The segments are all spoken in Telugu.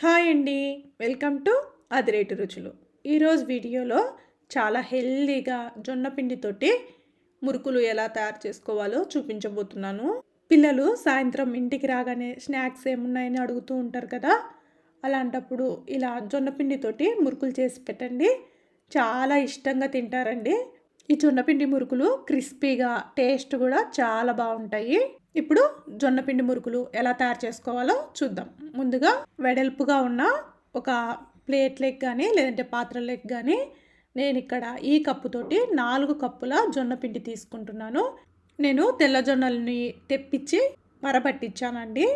హాయ్ అండి. వెల్కమ్ టు అదిరేటి రుచులు. ఈరోజు వీడియోలో చాలా హెల్దీగా జొన్న పిండితోటి మురుకులు ఎలా తయారు చేసుకోవాలో చూపించబోతున్నాను. పిల్లలు సాయంత్రం ఇంటికి రాగానే స్నాక్స్ ఏమున్నాయని అడుగుతూ ఉంటారు కదా. అలాంటప్పుడు ఇలా జొన్న పిండితోటి మురుకులు చేసి పెట్టండి. చాలా ఇష్టంగా తింటారండి. ఈ జొన్నపిండి మురుకులు క్రిస్పీగా టేస్ట్ కూడా చాలా బాగుంటాయి. ఇప్పుడు జొన్నపిండి మురుకులు ఎలా తయారు చేసుకోవాలో చూద్దాం. ముందుగా వెడల్పుగా ఉన్న ఒక ప్లేట్లెక్ కానీ లేదంటే పాత్రలెక్ కానీ నేను ఇక్కడ ఈ కప్పుతోటి నాలుగు కప్పుల జొన్నపిండి తీసుకుంటున్నాను. నేను తెల్ల జొన్నల్ని తెప్పించి మరపట్టించానండి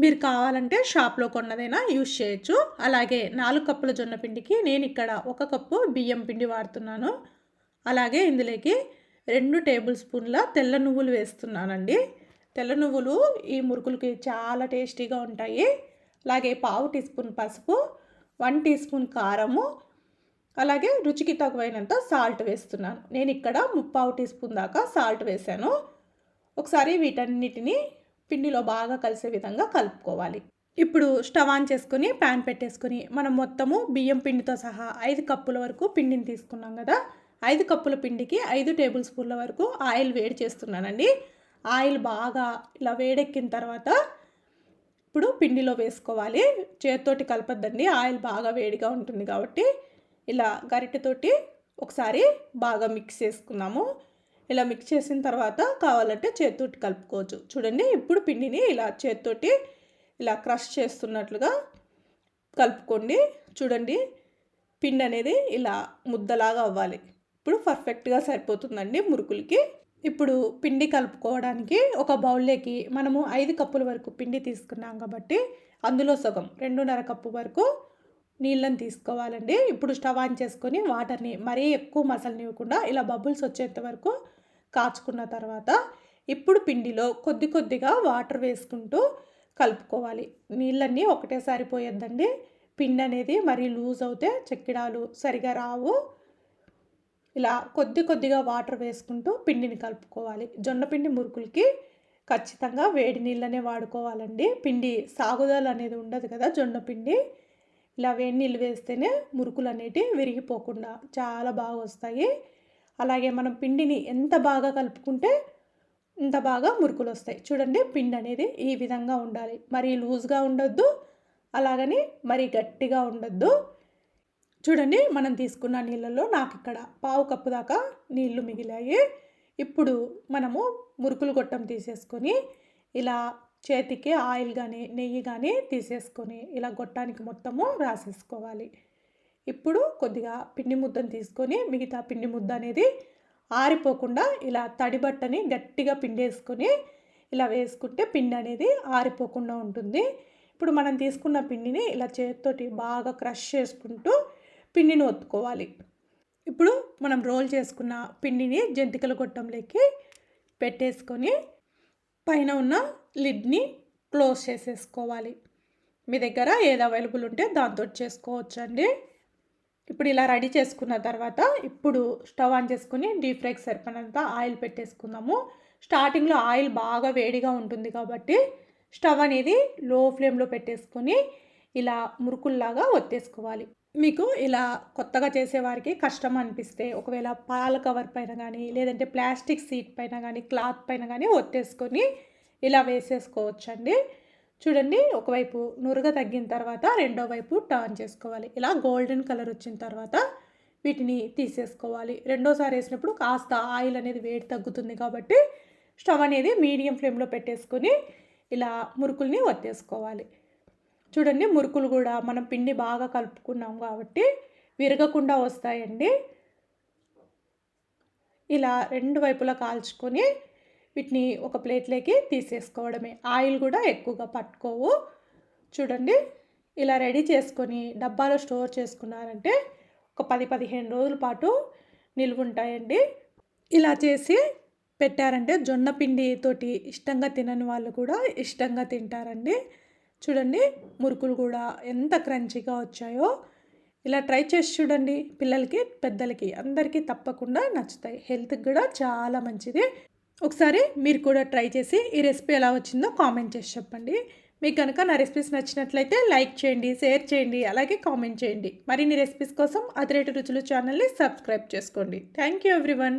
మీరు కావాలంటే షాప్లో కొన్నదైనా యూజ్ చేయొచ్చు. అలాగే నాలుగు కప్పుల జొన్న పిండికి నేను ఇక్కడ ఒక కప్పు బియ్యం పిండి వాడుతున్నాను. అలాగే ఇందులోకి రెండు టేబుల్ స్పూన్ల తెల్ల నువ్వులు వేస్తున్నానండి. తెల్ల నువ్వులు ఈ మురుకులకి చాలా టేస్టీగా ఉంటాయి. అలాగే పావు టీ స్పూన్ పసుపు వన్ టీ స్పూన్ కారము అలాగే రుచికి తక్కువైనంత సాల్ట్ వేస్తున్నాను. నేను ఇక్కడ ముప్పావు టీ స్పూన్ దాకా సాల్ట్ వేసాను. ఒకసారి వీటన్నిటిని పిండిలో బాగా కలిసే విధంగా కలుపుకోవాలి. ఇప్పుడు స్టవ్ ఆన్ చేసుకొని ప్యాన్ పెట్టేసుకొని మనం మొత్తము బియ్యం పిండితో సహా ఐదు కప్పుల వరకు పిండిని తీసుకున్నాం కదా. ఐదు కప్పుల పిండికి ఐదు టేబుల్ స్పూన్ల వరకు ఆయిల్ వేడి చేస్తున్నానండి. ఆయిల్ బాగా ఇలా వేడెక్కిన తర్వాత ఇప్పుడు పిండిలో వేసుకోవాలి. చేతితోటి కలపద్దండి. ఆయిల్ బాగా వేడిగా ఉంటుంది కాబట్టి ఇలా గరిటెతోటి ఒకసారి బాగా మిక్స్ చేసుకున్నాము. ఇలా మిక్స్ చేసిన తర్వాత కావాలంటే చేతితోటి కలుపుకోవచ్చు. చూడండి ఇప్పుడు పిండిని ఇలా చేతితోటి ఇలా క్రష్ చేస్తున్నట్లుగా కలుపుకోండి. చూడండి పిండి అనేది ఇలా ముద్దలాగా అవ్వాలి. ఇప్పుడు పర్ఫెక్ట్గా సరిపోతుందండి మురుకులకి. ఇప్పుడు పిండి కలుపుకోవడానికి ఒక బౌల్లోకి మనము ఐదు కప్పుల వరకు పిండి తీసుకున్నాం కాబట్టి అందులో సగం రెండున్నర కప్పు వరకు నీళ్ళని తీసుకోవాలండి. ఇప్పుడు స్టవ్ ఆన్ చేసుకొని వాటర్ని మరీ ఎక్కువ మసలనివ్వకుండా ఇలా బబుల్స్ వచ్చేంత వరకు కాచుకున్న తర్వాత ఇప్పుడు పిండిలో కొద్ది కొద్దిగా వాటర్ వేసుకుంటూ కలుపుకోవాలి. నీళ్ళన్నీ ఒకటేసారి పోయొద్దండి. పిండి అనేది మరీ లూజ్ అవుతే చెక్కిడాలు సరిగా రావు. ఇలా కొద్ది కొద్దిగా వాటర్ వేసుకుంటూ పిండిని కలుపుకోవాలి. జొన్న పిండి మురుకులకి ఖచ్చితంగా వేడి నీళ్ళనే వాడుకోవాలండి. పిండి సాగుదల అనేది ఉండదు కదా జొన్న పిండి. ఇలా వేడి నీళ్ళు వేస్తేనే మురుకులు అనేటివి విరిగిపోకుండా చాలా బాగా వస్తాయి. అలాగే మనం పిండిని ఎంత బాగా కలుపుకుంటే ఇంత బాగా మురుకులు వస్తాయి. చూడండి పిండి అనేది ఈ విధంగా ఉండాలి. మరీ లూజ్గా ఉండొద్దు అలాగని మరీ గట్టిగా ఉండొద్దు. చూడండి మనం తీసుకున్న నీళ్ళల్లో నాకు ఇక్కడ పావు కప్పు దాకా నీళ్ళు మిగిలాయి. ఇప్పుడు మనము మురుకులు గొట్టం తీసేసుకొని ఇలా చేతికి ఆయిల్ కానీ నెయ్యి కానీ తీసేసుకొని ఇలా గొట్టానికి మొత్తము రాసేసుకోవాలి. ఇప్పుడు కొద్దిగా పిండి ముద్దను తీసుకొని మిగతా పిండి ముద్ద అనేది ఆరిపోకుండా ఇలా తడి బట్టని గట్టిగా పిండేసుకొని ఇలా వేసుకుంటే పిండి అనేది ఆరిపోకుండా ఉంటుంది. ఇప్పుడు మనం తీసుకున్న పిండిని ఇలా చేతితోటి బాగా క్రష్ చేసుకుంటూ పిండిని ఒత్తుకోవాలి. ఇప్పుడు మనం రోల్ చేసుకున్న పిండిని జంతికల గొట్టంలోకి పెట్టేసుకొని పైన ఉన్న లిడ్ని క్లోజ్ చేసేసుకోవాలి. మీ దగ్గర ఏది అవైలబుల్ ఉంటే దాంతో చేసుకోవచ్చు అండి ఇప్పుడు ఇలా రెడీ చేసుకున్న తర్వాత ఇప్పుడు స్టవ్ ఆన్ చేసుకుని డీప్ ఫ్రైకి సరిపడినంత ఆయిల్ పెట్టేసుకుందాము. స్టార్టింగ్లో ఆయిల్ బాగా వేడిగా ఉంటుంది కాబట్టి స్టవ్ అనేది లో ఫ్లేమ్లో పెట్టేసుకొని ఇలా మురుకుల్లాగా ఒత్తేసుకోవాలి. మీకు ఇలా కొత్తగా చేసేవారికి కష్టం అనిపిస్తే ఒకవేళ పాల కవర్ పైన కానీ లేదంటే ప్లాస్టిక్ సీట్ పైన కానీ క్లాత్ పైన కానీ ఒత్తేసుకొని ఇలా వేసేసుకోవచ్చండి. చూడండి ఒకవైపు నురగ తగ్గిన తర్వాత రెండో వైపు టర్న్ చేసుకోవాలి. ఇలా గోల్డెన్ కలర్ వచ్చిన తర్వాత వీటిని తీసేసుకోవాలి. రెండోసారి వేసినప్పుడు కాస్త ఆయిల్ అనేది వేడి తగ్గుతుంది కాబట్టి స్టవ్ అనేది మీడియం ఫ్లేమ్లో పెట్టేసుకొని ఇలా మురుకుల్ని వత్తేసుకోవాలి చూడండి మురుకులు కూడా మనం పిండి బాగా కలుపుకున్నాం కాబట్టి విరగకుండా వస్తాయండి. ఇలా రెండు వైపులా కాల్చుకొని వీటిని ఒక ప్లేట్లోకి తీసేసుకోవడమే. ఆయిల్ కూడా ఎక్కువగా పట్టుకోవు. చూడండి ఇలా రెడీ చేసుకొని డబ్బాలో స్టోర్ చేసుకున్నారంటే ఒక పది పదిహేను రోజుల పాటు నిల్వ ఉంటాయండి. ఇలా చేసి పెట్టారంటే జొన్న పిండితోటి ఇష్టంగా తినని వాళ్ళు కూడా ఇష్టంగా తింటారండి. చూడండి మురుకులు కూడా ఎంత క్రంచీగా వచ్చాయో. ఇలా ట్రై చేసి చూడండి పిల్లలకి పెద్దలకి అందరికీ తప్పకుండా నచ్చుతాయి. హెల్త్కి కూడా చాలా మంచిది. ఒకసారి మీరు కూడా ట్రై చేసి ఈ రెసిపీ ఎలా వచ్చిందో కామెంట్ చేసి చెప్పండి. మీకు కనుక నా రెసిపీస్ నచ్చినట్లయితే లైక్ చేయండి షేర్ చేయండి అలాగే కామెంట్ చేయండి. మరిన్ని రెసిపీస్ కోసం అతిరేటు రుచులు ఛానల్ని సబ్స్క్రైబ్ చేసుకోండి. Thank you everyone.